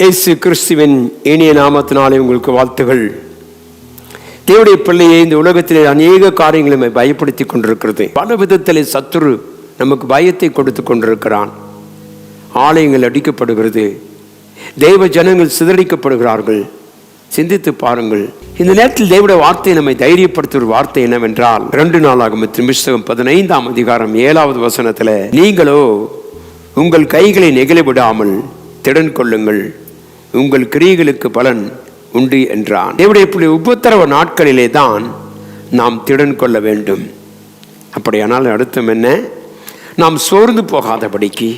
இயேசு கிறிஸ்துவின் இனிய நாமத்தினாலே உங்களுக்கு வாழ்த்துகள். தேவடைய பிள்ளையை இந்த உலகத்திலே அநேக காரியங்களை பயப்படுத்தி கொண்டிருக்கிறது. பல விதத்தில் சத்துரு நமக்கு பயத்தை கொடுத்து கொண்டிருக்கிறான். ஆலயங்கள் அடிக்கப்படுகிறது. தெய்வ ஜனங்கள் சிதறடிக்கப்படுகிறார்கள். சிந்தித்து பாருங்கள். இந்த நேரத்தில் தேவடைய வார்த்தை நம்மை தைரியப்படுத்தும் வார்த்தை என்னவென்றால் ரெண்டு நாளாகும் புஸ்தகம் பதினைந்தாம் அதிகாரம் ஏழாவது வசனத்தில் நீங்களோ உங்கள் கைகளை நெகிழ விடாமல் திடன் கொள்ளுங்கள் உங்கள் கிரியைகளுக்கு பலன் உண்டு என்றான். தேவடைய பிள்ளை உபத்திரவ நாட்களிலே தான் நாம் திடன் கொள்ள வேண்டும். அப்படியானால் அர்த்தம் என்ன? நாம் சோர்ந்து போகாதபடிக்கு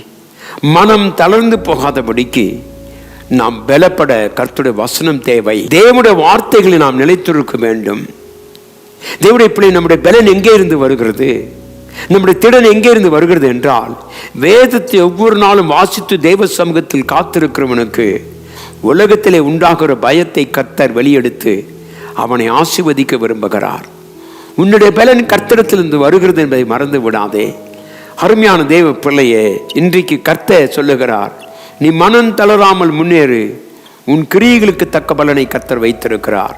மனம் தளர்ந்து போகாதபடிக்கு நாம் பலப்பட கர்த்துடைய வசனம் தேவை. தேவனுடைய வார்த்தைகளை நாம் நிலைத்திருக்க வேண்டும். தேவடைய பிள்ளை நம்முடைய பலன் எங்கே இருந்து வருகிறது? நம்முடைய திடன் எங்கே இருந்து வருகிறது என்றால் வேதத்தை ஒவ்வொரு நாளும் வாசித்து தெய்வ சமூகத்தில் காத்திருக்கிறவனுக்கு உலகத்திலே உண்டாகிற பயத்தை கத்தர் வெளியெடுத்து அவனை ஆசிர்வதிக்க விரும்புகிறார். உன்னுடைய பலன் கர்த்தரிடத்திலிருந்து வருகிறது என்பதை மறந்து விடாதே. அருமையான தேவ பிள்ளையே இன்றைக்கு கர்த்த சொல்லுகிறார் நீ மனம் தளராமல் முன்னேறு. உன் கிரியைகளுக்கு தக்க பலனை கத்தர் வைத்திருக்கிறார்.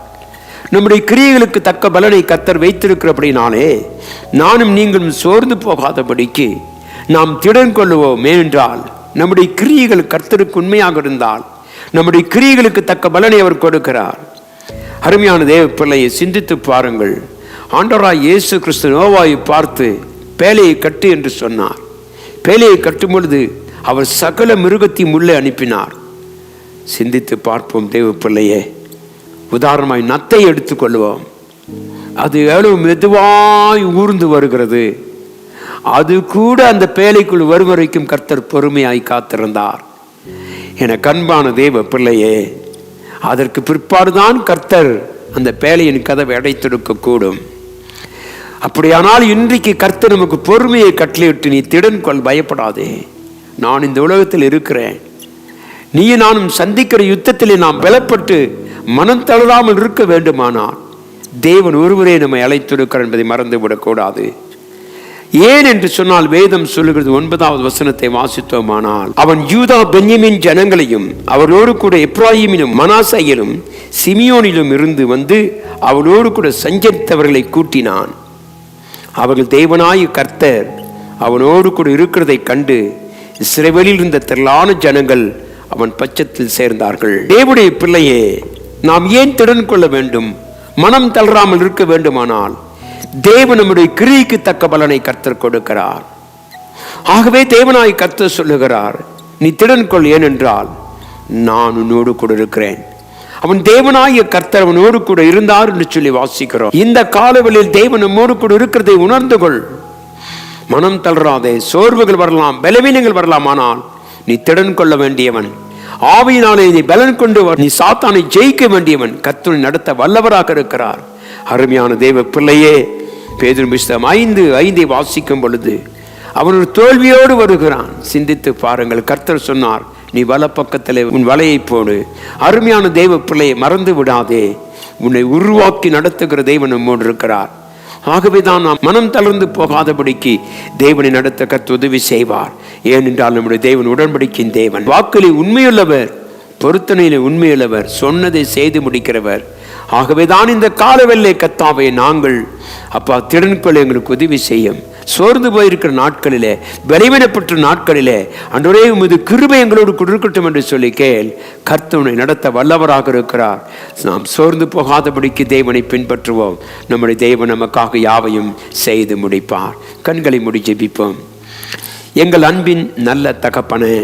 நம்முடைய கிரியைகளுக்கு தக்க பலனை கத்தர் வைத்திருக்கிறபடினாலே நானும் நீங்களும் சோர்ந்து போகாதபடிக்கு நாம் திடன் கொள்ளுவோம் ஏனென்றால் நம்முடைய கிரியைகள் கர்த்தருக்கு உண்மையாக இருந்தால் நம்முடைய கிரியைகளுக்கு தக்க பலனை அவர் கொடுக்கிறார். அருமையான தேவ பிள்ளையை சிந்தித்து பாருங்கள். ஆண்டவராய் இயேசு கிறிஸ்து நோவாயை பார்த்து பேலையை கட்டு என்று சொன்னார். பேலையை கட்டும் பொழுது அவர் சகல மிருகத்தையும் உள்ளே அனுப்பினார். சிந்தித்து பார்ப்போம் தேவ பிள்ளையே. உதாரணமாய் நத்தை எடுத்துக்கொள்வோம். அது எவ்வளவு மெதுவாய் ஊர்ந்து வருகிறது. அது கூட அந்த பேலைக்குள் வரும் வரைக்கும் கர்த்தர் பொறுமையாய் காத்திருந்தார். என கண்பான தேவ பிள்ளையே அதற்கு பிற்பாடுதான் கர்த்தர் அந்த பேழையின் கதவை அடைத்திருக்க கூடும் அப்படியானால் இன்றைக்கு கர்த்தர் நமக்கு பொறுமையை கட்டளையிட்டு நீ திடன் கொள் பயப்படாதே. நான் இந்த உலகத்தில் இருக்கிறேன். நீ நானும் சந்திக்கிற யுத்தத்திலே நாம் பலப்பட்டு மனம் தளராமல் இருக்க வேண்டுமானால் தேவன் ஒருவரே நம்மை அழைத்திருக்கிறார் என்பதை மறந்து விடக்கூடாது ஏன் என்று சொன்னால் வேதம் சொல்லுகிறது ஒன்பதாவது வசனத்தை வாசித்தோமானால் அவன் யூதா பென்யமின் ஜனங்களையும் அவரோடு கூட எப்ராஹிமிலும் மனாசையிலும் சிமியோனிலும் இருந்து வந்து அவளோடு கூட சஞ்சரித்தவர்களை கூட்டினான். அவர்கள் தேவனாய கர்த்தர் அவனோடு கூட இருக்கிறதை கண்டு சிறைவெளியில் இருந்த திரளான ஜனங்கள் அவன் பட்சத்தில் சேர்ந்தார்கள். தேவனுடைய பிள்ளையே நாம் ஏன் திடன் கொள்ள வேண்டும்? மனம் தளராமல் இருக்க வேண்டுமானால் தேவன் நம்முடைய கிரிக்கு தக்க பலனை கர்த்தர் கொடுக்கிறார். ஆகவே தேவனாய் கர்த்தர் சொல்லுகிறார் நீ திடன் கொள் ஏனென்றால் நான் உன்னோடு கூட இருக்கிறேன். அவன் தேவனாய கர்த்தர் அவனோடு கூட இருந்தார் என்று சொல்லி வாசிக்கிறோம். இந்த காலவெளியில் தேவன் நம்மோடு கூட இருக்கிறதை உணர்ந்து கொள். மனம் தளராதே சோர்வுகள் வரலாம் பலவீனங்கள் வரலாம் ஆனால் நீ திடன் கொள்ள வேண்டியவன். ஆவியினாலே நீ பலன் கொண்டு நீ சாத்தானை ஜெயிக்க வேண்டியவன். கர்த்தனை நடத்த வல்லவராக இருக்கிறார். அருமையான தேவ பிள்ளையே பேதும் புஸ்தகம் ஐந்து ஐந்தை வாசிக்கும் பொழுது அவன் ஒரு தோல்வியோடு வருகிறான். சிந்தித்து பாருங்கள் கர்த்தர் சொன்னார் நீ வல பக்கத்தில் உன் வலையை போடு. அருமையான தெய்வ பிள்ளையை மறந்து விடாதே. உன்னை உருவாக்கி நடத்துகிற தெய்வன் நம்மோடு இருக்கிறார். ஆகவே தான் நாம் மனம் தளர்ந்து போகாதபடிக்கு தேவனை நடத்த கற்று உதவி செய்வார். ஏனென்றால் நம்முடைய தேவன் உடன்படிக்கையின் தேவன். வாக்கிலே உண்மையுள்ளவர் பொருத்தனையிலே உண்மையுள்ளவர் சொன்னதை செய்து முடிக்கிறவர். ஆகவே தான் இந்த காலவெல்லை கத்தாவை நாங்கள். அப்பா திறன்களை எங்களுக்கு உதவி செய்யும். சோர்ந்து போயிருக்கிற நாட்களிலே பலவீனப்பட்ட நாட்களிலே அன்றே உமது கிருபை எங்களோடு கொடுக்கட்டும் என்று சொல்லி கேள். கர்த்தவனை நடத்த வல்லவராக இருக்கிறார். நாம் சோர்ந்து போகாதபடிக்கு தேவனை பின்பற்றுவோம். நம்முடைய தேவன் நமக்காக யாவையும் செய்து முடிப்பார். கண்களை முடி ஜெபிப்போம். எங்கள் அன்பின் நல்ல தகப்பனே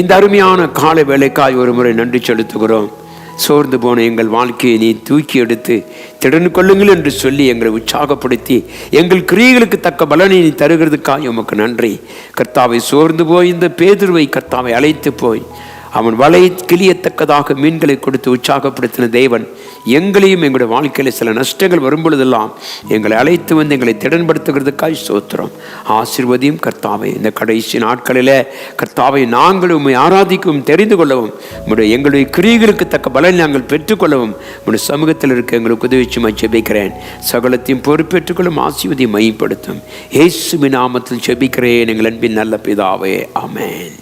இந்த அருமையான கால வேலைக்காய் ஒரு முறை நன்றி செலுத்துகிறோம். சோர்ந்து போன எங்கள் வாழ்க்கையை நீ தூக்கி எடுத்து திடன் கொள்ளுங்கள் என்று சொல்லி எங்களை உற்சாகப்படுத்தி எங்கள் கிரியைகளுக்கு தக்க பலனை நீ தருகிறதுக்காக உமக்கு நன்றி. கர்த்தாவை சோர்ந்து போய் இந்த பேதுருவை கர்த்தாவை அழைத்து போய் அவன் வலை கிளியத்தக்கதாக மீன்களை கொடுத்து உற்சாகப்படுத்தின தேவன் எங்களையும் எங்களுடைய வாழ்க்கையில் சில நஷ்டங்கள் வரும்பொழுதெல்லாம் எங்களை அழைத்து வந்து எங்களை திடன்படுத்துகிறதுக்காய் சோத்திரம் ஆசிர்வதியும் கர்த்தாவை. இந்த கடைசி நாட்களில் கர்த்தாவை நாங்கள் உண்மை ஆராதிக்கவும் தெரிந்து கொள்ளவும் உங்களுடைய எங்களுடைய கிரியைகளுக்கு தக்க பலன் நாங்கள் பெற்றுக்கொள்ளவும் உங்களுடைய சமூகத்தில் இருக்க எங்களுக்கு உதவி சும்மா ஜெபிக்கிறேன். சகலத்தையும் பொறுப்பேற்றுக்கொள்ளும் ஆசிர்வதியை மையப்படுத்தும் ஏசுமி நாமத்தில் ஜெபிக்கிறேன் எங்கள் அன்பின் நல்ல பிதாவே. அமேன்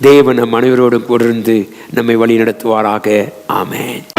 தேவன் நம் அனைவரோடும் கூட இருந்து நம்மை வழி நடத்துவாராக ஆமேன்.